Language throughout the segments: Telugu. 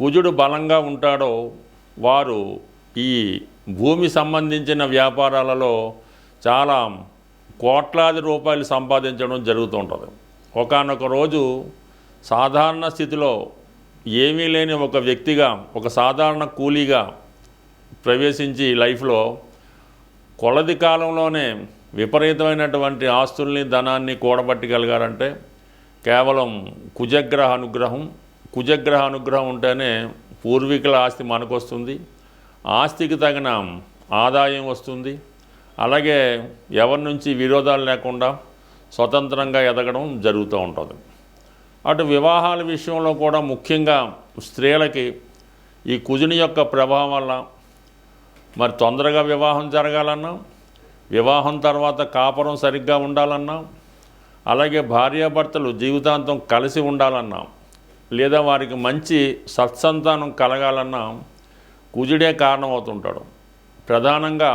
కుజుడు బలంగా ఉంటాడో వారు ఈ భూమి సంబంధించిన వ్యాపారాలలో చాలా కోట్లాది రూపాయలు సంపాదించడం జరుగుతూ ఉంటుంది. ఒకనొక రోజు సాధారణ స్థితిలో ఏమీ లేని ఒక వ్యక్తిగా ఒక సాధారణ కూలీగా ప్రవేశించి లైఫ్లో కొలది కాలంలోనే విపరీతమైనటువంటి ఆస్తుల్ని ధనాన్ని కూడబట్టగలిగారంటే కేవలం కుజగ్రహ అనుగ్రహం కుజగ్రహ అనుగ్రహం ఉంటేనే పూర్వీకుల ఆస్తి మనకు వస్తుంది ఆస్తికి తగిన ఆదాయం వస్తుంది. అలాగే ఎవరి నుంచి విరోధాలు లేకుండా స్వతంత్రంగా ఎదగడం జరుగుతూ ఉంటుంది. అటు వివాహాల విషయంలో కూడా ముఖ్యంగా స్త్రీలకి ఈ కుజుని యొక్క ప్రభావం వల్ల మరి తొందరగా వివాహం జరగాలన్నా వివాహం తర్వాత కాపురం సరిగ్గా ఉండాలన్నా అలాగే భార్యాభర్తలు జీవితాంతం కలిసి ఉండాలన్నా లేదా వారికి మంచి సత్సంతానం కలగాలన్న కుజుడే కారణమవుతుంటాడు. ప్రధానంగా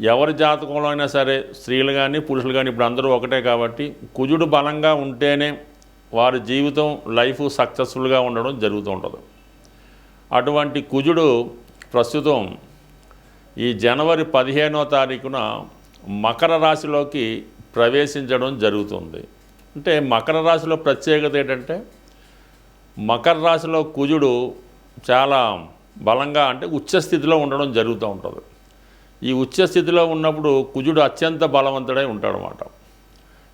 ఎవరి జాతకంలో అయినా సరే స్త్రీలు కానీ పురుషులు కానీ ఇప్పుడు అందరూ ఒకటే కాబట్టి కుజుడు బలంగా ఉంటేనే వారి జీవితం లైఫ్ సక్సెస్ఫుల్గా ఉండడం జరుగుతూ ఉంటుంది. అటువంటి కుజుడు ప్రస్తుతం ఈ జనవరి పదిహేనో తారీఖున మకర రాశిలోకి ప్రవేశించడం జరుగుతుంది. అంటే మకర రాశిలో ప్రత్యేకత ఏంటంటే మకర రాశిలో కుజుడు చాలా బలంగా అంటే ఉచ్చస్థితిలో ఉండడం జరుగుతూ ఉంటుంది. ఈ ఉచ్చస్థితిలో ఉన్నప్పుడు కుజుడు అత్యంత బలవంతుడై ఉంటాడనమాట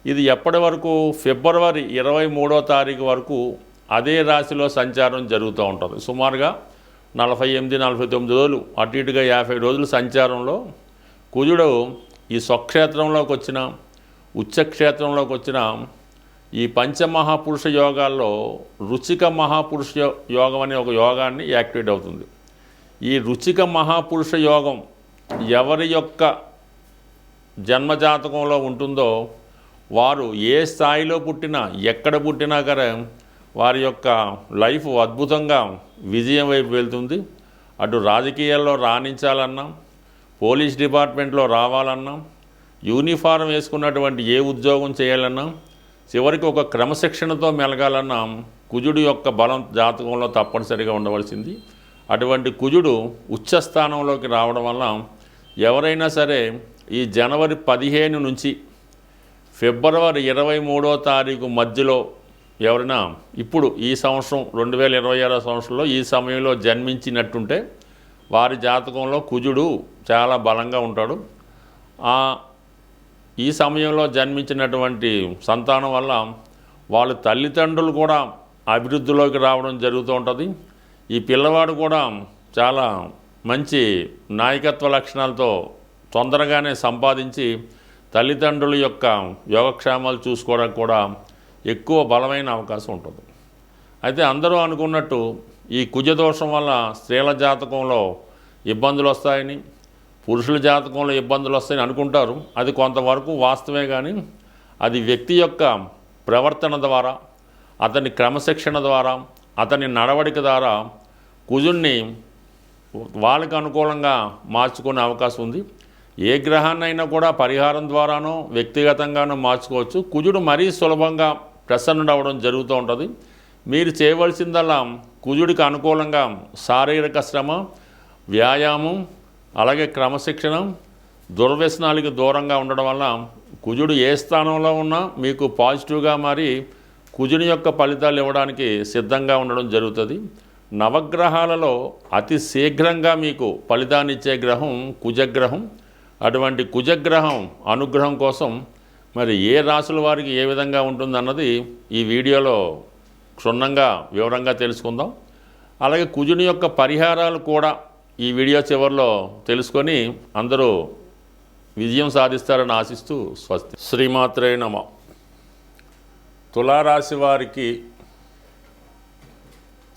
ఇది ఎప్పటి వరకు? ఫిబ్రవరి ఇరవై మూడో తారీఖు వరకు అదే రాశిలో సంచారం జరుగుతూ ఉంటుంది. సుమారుగా నలభై ఎనిమిది నలభై తొమ్మిది రోజులు అటు ఇటుగా యాభై రోజులు సంచారంలో కుజుడు ఈ స్వక్షేత్రంలోకి వచ్చిన ఉచ్చక్షేత్రంలోకి వచ్చిన ఈ పంచమహాపురుష యోగాల్లో రుచిక మహాపురుష యోగం అనే ఒక యోగాన్ని యాక్టివేట్ అవుతుంది. ఈ రుచిక మహాపురుష యోగం ఎవరి యొక్క జన్మజాతకంలో ఉంటుందో వారు ఏ స్థాయిలో పుట్టినా ఎక్కడ పుట్టినా కరే వారి యొక్క లైఫ్ అద్భుతంగా విజయం వైపు వెళ్తుంది. అటు రాజకీయాల్లో రాణించాలన్నా పోలీస్ డిపార్ట్మెంట్లో రావాలన్నా యూనిఫారం వేసుకున్నటువంటి ఏ ఉద్యోగం చేయాలన్నా చివరికి ఒక క్రమశిక్షణతో మెలగాలన్నా కుజుడు యొక్క బలం జాతకంలో తప్పనిసరిగా ఉండవలసింది. అటువంటి కుజుడు ఉచ్చస్థానంలోకి రావడం వల్ల ఎవరైనా సరే ఈ జనవరి పదిహేను నుంచి ఫిబ్రవరి ఇరవై మూడో తారీఖు మధ్యలో ఎవరైనా ఇప్పుడు ఈ సంవత్సరం రెండు వేల ఇరవై ఆరో సంవత్సరంలో ఈ సమయంలో జన్మించినట్టుంటే వారి జాతకంలో కుజుడు చాలా బలంగా ఉంటాడు. ఈ సమయంలో జన్మించినటువంటి సంతానం వల్ల వాళ్ళ తల్లిదండ్రులు కూడా అభివృద్ధిలోకి రావడం జరుగుతూ ఉంటుంది. ఈ పిల్లవాడు కూడా చాలా మంచి నాయకత్వ లక్షణాలతో తొందరగానే సంపాదించి తల్లిదండ్రుల యొక్క యోగక్షేమాలు చూసుకోవడానికి కూడా ఎక్కువ బలమైన అవకాశం ఉంటుంది. అయితే అందరూ అనుకున్నట్టు ఈ కుజదోషం వల్ల స్త్రీల జాతకంలో ఇబ్బందులు వస్తాయని పురుషుల జాతకంలో ఇబ్బందులు వస్తాయని అనుకుంటారు. అది కొంతవరకు వాస్తవే కానీ అది వ్యక్తి యొక్క ప్రవర్తన ద్వారా అతని క్రమశిక్షణ ద్వారా అతని నడవడిక ద్వారా కుజుణ్ణి వాళ్ళకి అనుకూలంగా మార్చుకునే అవకాశం ఉంది. ఏ గ్రహాన్నైనా కూడా పరిహారం ద్వారానో వ్యక్తిగతంగానో మార్చుకోవచ్చు. కుజుడు మరీ సులభంగా ప్రసన్నుడు అవ్వడం జరుగుతూ ఉంటుంది. మీరు చేయవలసిందల్లా కుజుడికి అనుకూలంగా శారీరక శ్రమ వ్యాయామం అలాగే క్రమశిక్షణ దుర్వ్యసనాలకి దూరంగా ఉండడం వల్ల కుజుడు ఏ స్థానంలో ఉన్నా మీకు పాజిటివ్గా మారి కుజుని యొక్క ఫలితాలు ఇవ్వడానికి సిద్ధంగా ఉండడం జరుగుతుంది. నవగ్రహాలలో అతి శీఘ్రంగా మీకు ఫలితాన్ని ఇచ్చే గ్రహం కుజగ్రహం. అటువంటి కుజగ్రహం అనుగ్రహం కోసం మరి ఏ రాసుల వారికి ఏ విధంగా ఉంటుందన్నది ఈ వీడియోలో క్షుణ్ణంగా వివరంగా తెలుసుకుందాం. అలాగే కుజుని యొక్క పరిహారాలు కూడా ఈ వీడియో చివరిలో తెలుసుకొని అందరూ విజయం సాధిస్తారని ఆశిస్తూ స్వస్తి శ్రీమాత్రే నమ. తులారాశి వారికి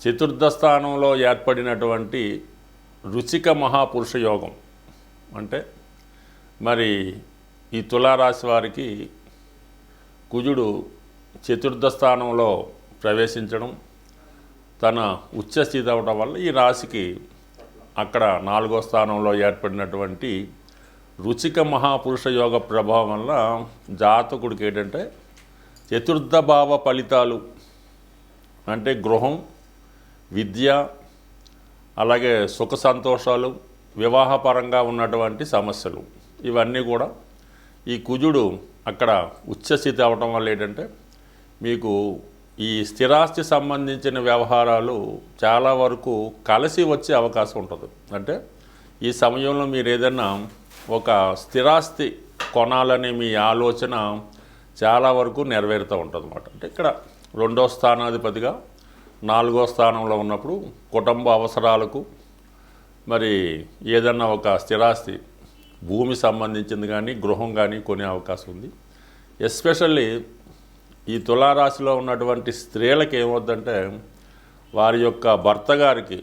చతుర్థ స్థానంలో ఏర్పడినటువంటి రుచిక మహాపురుష యోగం. అంటే మరి ఈ తులారాశి వారికి కుజుడు చతుర్థ స్థానంలో ప్రవేశించడం తన ఉచ్చస్థితి అవడం వల్ల ఈ రాశికి అక్కడ నాలుగో స్థానంలో ఏర్పడినటువంటి రుచిక మహాపురుష యోగ ప్రభావం వల్ల జాతకుడికి ఏంటంటే చతుర్థ భావ ఫలితాలు అంటే గృహం విద్య అలాగే సుఖ సంతోషాలు వివాహపరంగా ఉన్నటువంటి సమస్యలు. ఇవన్నీ కూడా ఈ కుజుడు అక్కడ ఉచ్చస్థితి అవటం వల్ల ఏంటంటే మీకు ఈ స్థిరాస్తి సంబంధించిన వ్యవహారాలు చాలా వరకు కలిసి వచ్చే అవకాశం ఉంటుంది. అంటే ఈ సమయంలో మీరు ఏదైనా ఒక స్థిరాస్తి కొనాలనే మీ ఆలోచన చాలా వరకు నెరవేరుతూ ఉంటుంది అన్నమాట అంటే ఇక్కడ రెండో స్థానాధిపతిగా నాలుగో స్థానంలో ఉన్నప్పుడు కుటుంబ అవసరాలకు మరి ఏదన్నా ఒక స్థిరాస్తి భూమి సంబంధించింది కానీ గృహం కానీ కొనే అవకాశం ఉంది. ఎస్పెషల్లీ ఈ తులారాశిలో ఉన్నటువంటి స్త్రీలకు ఏమవుద్దంటే వారి యొక్క భర్త గారికి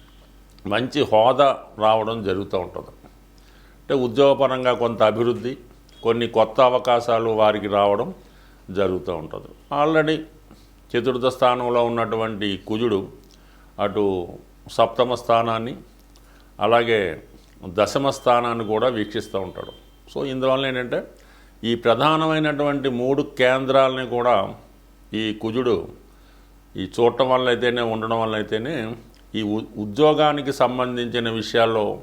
మంచి హోదా రావడం జరుగుతూ ఉంటుంది. అంటే ఉద్యోగపరంగా కొంత అభివృద్ధి కొన్ని కొత్త అవకాశాలు వారికి రావడం జరుగుతూ ఉంటుంది. ఆల్రెడీ చతుర్థ స్థానంలో ఉన్నటువంటి కుజుడు అటు సప్తమ స్థానాన్ని అలాగే దశమ స్థానాన్ని కూడా వీక్షిస్తూ ఉంటాడు. సో ఇందువల్ల ఏంటంటే ఈ ప్రధానమైనటువంటి మూడు కేంద్రాలని కూడా ఈ కుజుడు ఈ చూడటం వల్ల అయితేనే ఉండడం వల్ల అయితేనే ఈ ఉ- ఉద్యోగానికి సంబంధించిన విషయాల్లో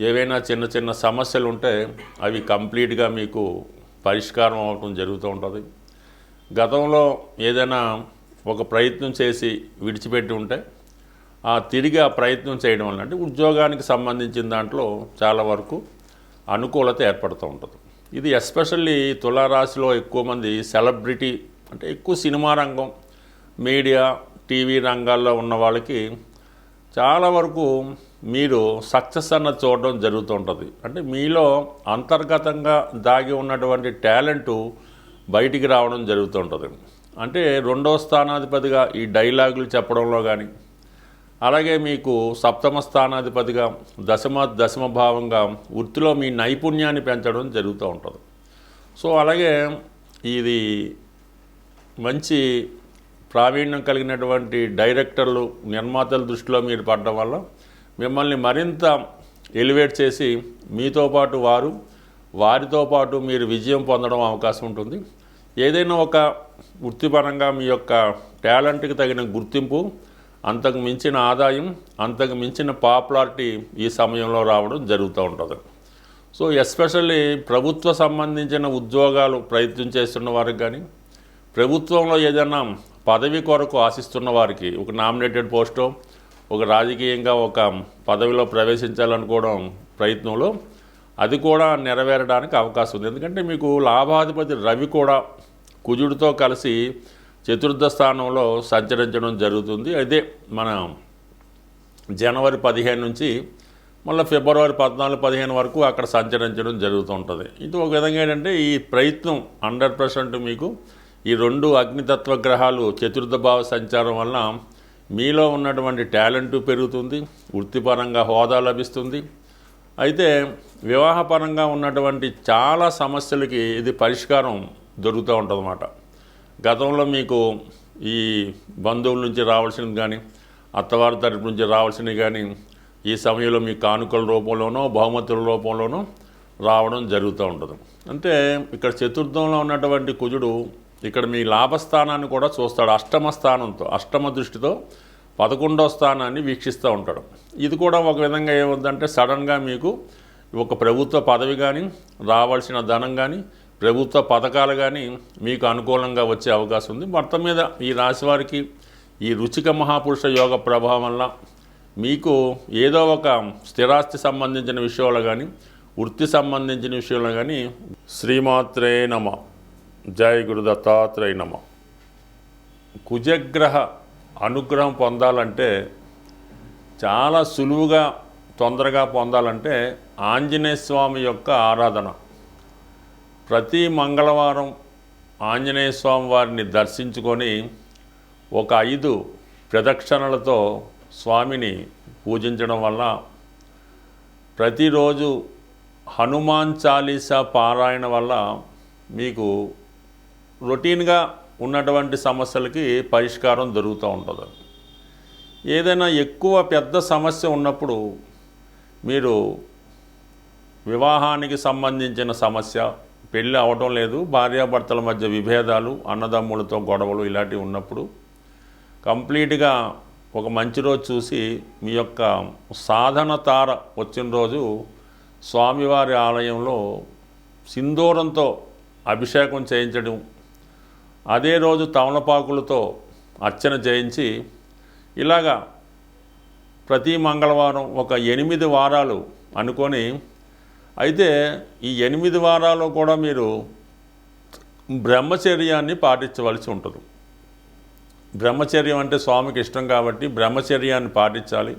ఏవైనా చిన్న చిన్న సమస్యలు ఉంటే అవి కంప్లీట్గా మీకు పరిష్కారం అవ్వటం జరుగుతూ ఉంటుంది. గతంలో ఏదైనా ఒక ప్రయత్నం చేసి విడిచిపెట్టి ఉంటే ఆ తిరిగి ఆ ప్రయత్నం చేయడం వల్ల అంటే ఉద్యోగానికి సంబంధించిన దాంట్లో చాలా వరకు అనుకూలత ఏర్పడుతూ ఉంటుంది. ఇది ఎస్పెషల్లీ తులారాశిలో ఎక్కువ మంది సెలబ్రిటీ అంటే ఎక్కువ సినిమా రంగం మీడియా టీవీ రంగాల్లో ఉన్న వాళ్ళకి చాలా వరకు మీరు సక్సెస్ అన్నది చూడడం జరుగుతూ ఉంటుంది. అంటే మీలో అంతర్గతంగా దాగి ఉన్నటువంటి టాలెంటు బయటికి రావడం జరుగుతూ ఉంటుంది. అంటే రెండో స్థానాధిపతిగా ఈ డైలాగులు చెప్పడంలో కానీ అలాగే మీకు సప్తమ స్థానాధిపతిగా దశమ దశమ భావంగా వృత్తిలో మీ నైపుణ్యాన్ని పెంచడం జరుగుతూ ఉంటుంది. సో అలాగే ఇది మంచి ప్రావీణ్యం కలిగినటువంటి డైరెక్టర్లు నిర్మాతల దృష్టిలో మీరు పడడం వల్ల మిమ్మల్ని మరింత ఎలివేట్ చేసి మీతో పాటు వారు వారితో పాటు మీరు విజయం పొందడం అవకాశం ఉంటుంది. ఏదైనా ఒక వృత్తిపరంగా మీ యొక్క టాలెంట్కి తగిన గుర్తింపు అంతకు మించిన ఆదాయం అంతకు మించిన పాపులారిటీ ఈ సమయంలో రావడం జరుగుతూ ఉంటుంది. సో ఎస్పెషల్లీ ప్రభుత్వ సంబంధించిన ఉద్యోగాలు ప్రయత్నం చేస్తున్న వారికి కానీ ప్రభుత్వంలో ఏదైనా పదవి కొరకు ఆశిస్తున్న వారికి ఒక నామినేటెడ్ పోస్టో ఒక రాజకీయంగా ఒక పదవిలో ప్రవేశించాలనుకోవడం ప్రయత్నంలో అది కూడా నెరవేరడానికి అవకాశం ఉంది. ఎందుకంటే మీకు లాభాధిపతి రవి కూడా కుజుడితో కలిసి చతుర్థ స్థానంలో సంచరించడం జరుగుతుంది. అదే మన జనవరి పదిహేను నుంచి మళ్ళీ ఫిబ్రవరి పద్నాలుగు పదిహేను వరకు అక్కడ సంచరించడం జరుగుతుంటుంది. ఇది ఒక విధంగా ఏంటంటే ఈ ప్రయత్నం హండ్రెడ్ పర్సెంట్ మీకు ఈ రెండు అగ్నితత్వ గ్రహాలు చతుర్థ భావ సంచారం వల్ల మీలో ఉన్నటువంటి టాలెంట్ పెరుగుతుంది వృత్తిపరంగా హోదా లభిస్తుంది. అయితే వివాహపరంగా ఉన్నటువంటి చాలా సమస్యలకి ఇది పరిష్కారం దొరుకుతూ ఉంటుందన్నమాట. గతంలో మీకు ఈ బంధువుల నుంచి రావాల్సినవి కానీ అత్తవారి తరపు నుంచి రావాల్సినవి కానీ ఈ సమయంలో మీ కానుకల రూపంలోనో బహుమతుల రూపంలోనో రావడం జరుగుతూ ఉంటుంది అంటే ఇక్కడ చతుర్థంలో ఉన్నటువంటి కుజుడు ఇక్కడ మీ లాభస్థానాన్ని కూడా చూస్తాడు. అష్టమ స్థానంతో అష్టమ దృష్టితో పదకొండో స్థానాన్ని వీక్షిస్తూ ఉంటాడు. ఇది కూడా ఒక విధంగా ఏముందంటే సడన్గా మీకు ఒక ప్రభుత్వ పదవి కానీ రావాల్సిన ధనం కానీ ప్రభుత్వ పథకాలు కానీ మీకు అనుకూలంగా వచ్చే అవకాశం ఉంది. మొత్తం మీద ఈ రాశి వారికి ఈ రుచిక మహాపురుష యోగ ప్రభావం వల్ల మీకు ఏదో ఒక స్థిరాస్తి సంబంధించిన విషయంలో కానీ వృత్తి సంబంధించిన విషయంలో కానీ శ్రీమాత్రే నమ. జయ గురు దత్తాత్రేయ నమ. కుజగ్రహ అనుగ్రహం పొందాలంటే చాలా సులువుగా తొందరగా పొందాలంటే ఆంజనేయ స్వామి యొక్క ఆరాధన. ప్రతి మంగళవారం ఆంజనేయ స్వామి వారిని దర్శించుకొని ఒక ఐదు ప్రదక్షిణలతో స్వామిని పూజించడం వల్ల ప్రతిరోజు హనుమాన్ చాలీసా పారాయణ వల్ల మీకు రొటీన్గా ఉన్నటువంటి సమస్యలకి పరిష్కారం దొరుకుతూ ఉంటుంది. ఏదైనా ఎక్కువ పెద్ద సమస్య ఉన్నప్పుడు మీరు వివాహానికి సంబంధించిన సమస్య పెళ్ళి అవడం లేదు భార్యాభర్తల మధ్య విభేదాలు అన్నదమ్ములతో గొడవలు ఇలాంటివి ఉన్నప్పుడు కంప్లీట్గా ఒక మంచి రోజు చూసి మీ యొక్క సాధన తార వచ్చిన రోజు స్వామివారి ఆలయంలో సింధూరంతో అభిషేకం చేయించడం అదే రోజు తమలపాకులతో అర్చన చేయించి ఇలాగా ప్రతి మంగళవారం ఒక ఎనిమిది వారాలు అనుకొని అయితే ఈ ఎనిమిది వారాలు కూడా మీరు బ్రహ్మచర్యాన్ని పాటించవలసి ఉంటుంది. బ్రహ్మచర్యం అంటే స్వామికి ఇష్టం కాబట్టి బ్రహ్మచర్యాన్ని పాటించాలి.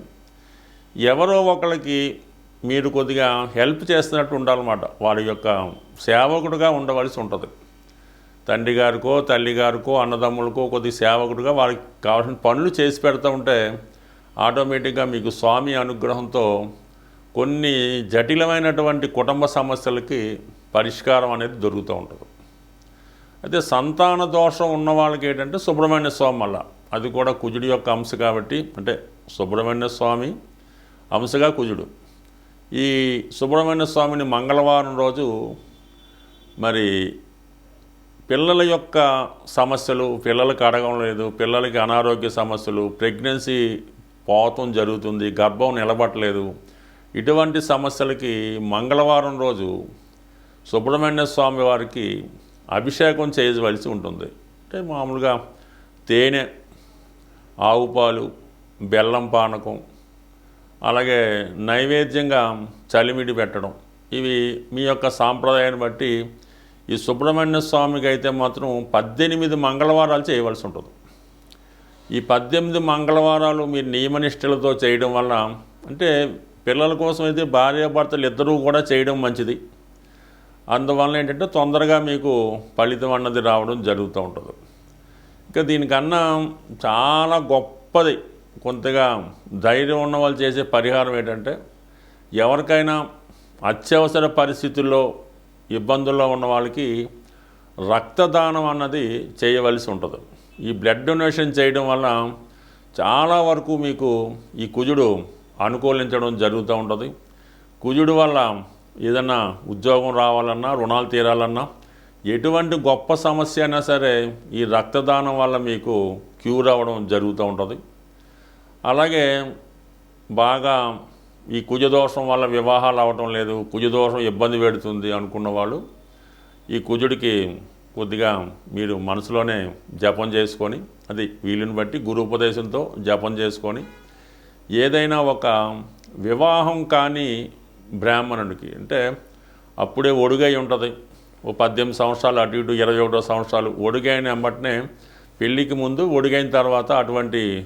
ఎవరో ఒకరికి మీరు కొద్దిగా హెల్ప్ చేస్తున్నట్టు ఉండాలన్నమాట. వారి యొక్క సేవకుడుగా ఉండవలసి ఉంటుంది. తండ్రి గారికో తల్లి గారికో అన్నదమ్ములకో కొద్ది సేవకుడుగా వారికి కావాల్సిన పనులు చేసి పెడతా ఉంటే ఆటోమేటిక్గా మీకు స్వామి అనుగ్రహంతో కొన్ని జటిలమైనటువంటి కుటుంబ సమస్యలకి పరిష్కారం అనేది దొరుకుతూ ఉంటుంది. అయితే సంతాన దోషం ఉన్న వాళ్ళకి ఏంటంటే సుబ్రహ్మణ్య స్వామి వల్ల. అది కూడా కుజుడి యొక్క అంశ కాబట్టి అంటే సుబ్రహ్మణ్య స్వామి అంశగా కుజుడు. ఈ సుబ్రహ్మణ్య స్వామిని మంగళవారం రోజు మరి పిల్లల యొక్క సమస్యలు పిల్లలకి అడగడం లేదు పిల్లలకి అనారోగ్య సమస్యలు ప్రెగ్నెన్సీ పోతం జరుగుతుంది గర్భం నిలబట్టలేదు ఇటువంటి సమస్యలకి మంగళవారం రోజు సుబ్రహ్మణ్య స్వామి వారికి అభిషేకం చేయవలసి ఉంటుంది. అంటే మామూలుగా తేనె ఆవు పాలు బెల్లం పానకం అలాగే నైవేద్యంగా చలిమిడి పెట్టడం. ఇవి మీ యొక్క సాంప్రదాయాన్ని బట్టి ఈ సుబ్రహ్మణ్య స్వామికి అయితే మాత్రం పద్దెనిమిది మంగళవారాలు చేయవలసి ఉంటుంది. ఈ పద్దెనిమిది మంగళవారాలు మీరు నియమనిష్టలతో చేయడం వల్ల అంటే పిల్లల కోసం అయితే భార్యాభర్తలు ఇద్దరూ కూడా చేయడం మంచిది. అందువల్ల ఏంటంటే తొందరగా మీకు ఫలితం అన్నది రావడం జరుగుతూ ఉంటుంది. ఇంకా దీనికన్నా చాలా గొప్పది కొంతగా ధైర్యం ఉన్న వాళ్ళు చేసే పరిహారం ఏంటంటే ఎవరికైనా అత్యవసర పరిస్థితుల్లో ఇబ్బందుల్లో ఉన్న వాళ్ళకి రక్తదానం అన్నది చేయవలసి ఉంటుంది. ఈ బ్లడ్ డొనేషన్ చేయడం వల్ల చాలా వరకు మీకు ఈ కుజుడు అనుకూలించడం జరుగుతూ ఉంటుంది. కుజుడు వల్ల ఏదన్నా ఉద్యోగం రావాలన్నా రుణాలు తీరాలన్నా ఎటువంటి గొప్ప సమస్య అయినా సరే ఈ రక్తదానం వల్ల మీకు క్యూర్ అవ్వడం జరుగుతూ ఉంటుంది. అలాగే బాగా ఈ కుజదోషం వల్ల వివాహాలు అవ్వటం లేదు కుజదోషం ఇబ్బంది పెడుతుంది అనుకున్న వాళ్ళు ఈ కుజుడికి కొద్దిగా మీరు మనసులోనే జపం చేసుకొని అది వీలుని బట్టి గురు ఉపదేశంతో జపం చేసుకొని ఏదైనా ఒక వివాహం కాని బ్రాహ్మణుడికి అంటే అప్పుడే ఒడుగై ఉంటుంది. ఓ పద్దెనిమిది సంవత్సరాలు అటు ఇటు ఇరవై ఒకటో సంవత్సరాలు ఒడుగైన వెంబటనే పెళ్ళికి ముందు ఒడిగైన తర్వాత అటువంటి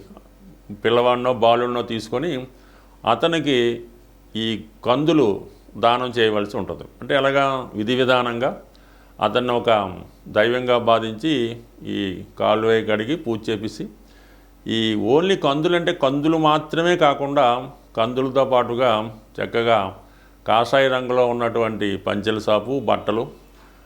పిల్లవాడినో బాలున్నో తీసుకొని అతనికి ఈ కందులు దానం చేయవలసి ఉంటుంది. అంటే ఎలాగా? విధి విధానంగా అతన్ని ఒక దైవంగా బాధించి ఈ కాలువే కడిగి పూజ చేపిసి ఈ ఓన్లీ కందులు అంటే కందులు మాత్రమే కాకుండా కందులతో పాటుగా చక్కగా కాషాయ రంగులో ఉన్నటువంటి పంచెల సాపు బట్టలు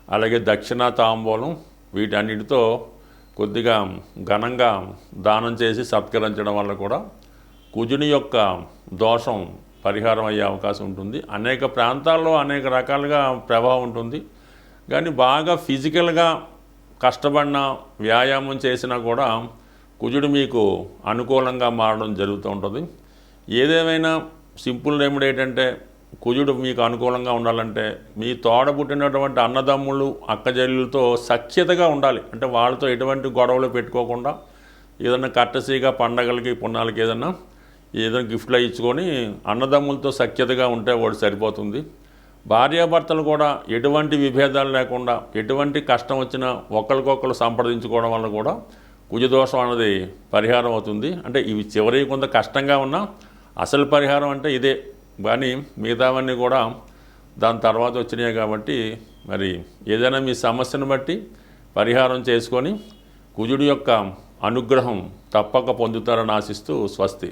అలాగే దక్షిణ తాంబూలం వీటన్నిటితో కొద్దిగా ఘనంగా దానం చేసి సత్కరించడం వల్ల కూడా కుజుని యొక్క దోషం పరిహారం అయ్యే అవకాశం ఉంటుంది. అనేక ప్రాంతాల్లో అనేక రకాలుగా ప్రభావం ఉంటుంది. కానీ బాగా ఫిజికల్గా కష్టపడిన వ్యాయామం చేసినా కూడా కుజుడు మీకు అనుకూలంగా మారడం జరుగుతూ ఉంటుంది. ఏదేమైనా సింపుల్ రెమెడీ ఏంటంటే కుజుడు మీకు అనుకూలంగా ఉండాలంటే మీ తోడ పుట్టినటువంటి అన్నదమ్ములు అక్కజల్లులతో సఖ్యతగా ఉండాలి. అంటే వాళ్ళతో ఎటువంటి గొడవలు పెట్టుకోకుండా ఏదైనా కట్టసీగా పండగలకి పుణ్యాలకి ఏదైనా ఏదైనా గిఫ్ట్లో ఇచ్చుకొని అన్నదమ్ములతో సఖ్యతగా ఉంటే వాడు సరిపోతుంది. భార్యాభర్తలు కూడా ఎటువంటి విభేదాలు లేకుండా ఎటువంటి కష్టం వచ్చినా ఒకరికొకరు సంప్రదించుకోవడం వల్ల కూడా కుజదోషం అనేది పరిహారం అవుతుంది. అంటే ఇవి చివరి కొంత కష్టంగా ఉన్నా అసలు పరిహారం అంటే ఇదే. కానీ మిగతావన్నీ కూడా దాని తర్వాత వచ్చినాయి కాబట్టి మరి ఏదైనా మీ సమస్యను బట్టి పరిహారం చేసుకొని కుజుడి యొక్క అనుగ్రహం తప్పక పొందుతారని ఆశిస్తూ స్వస్తి.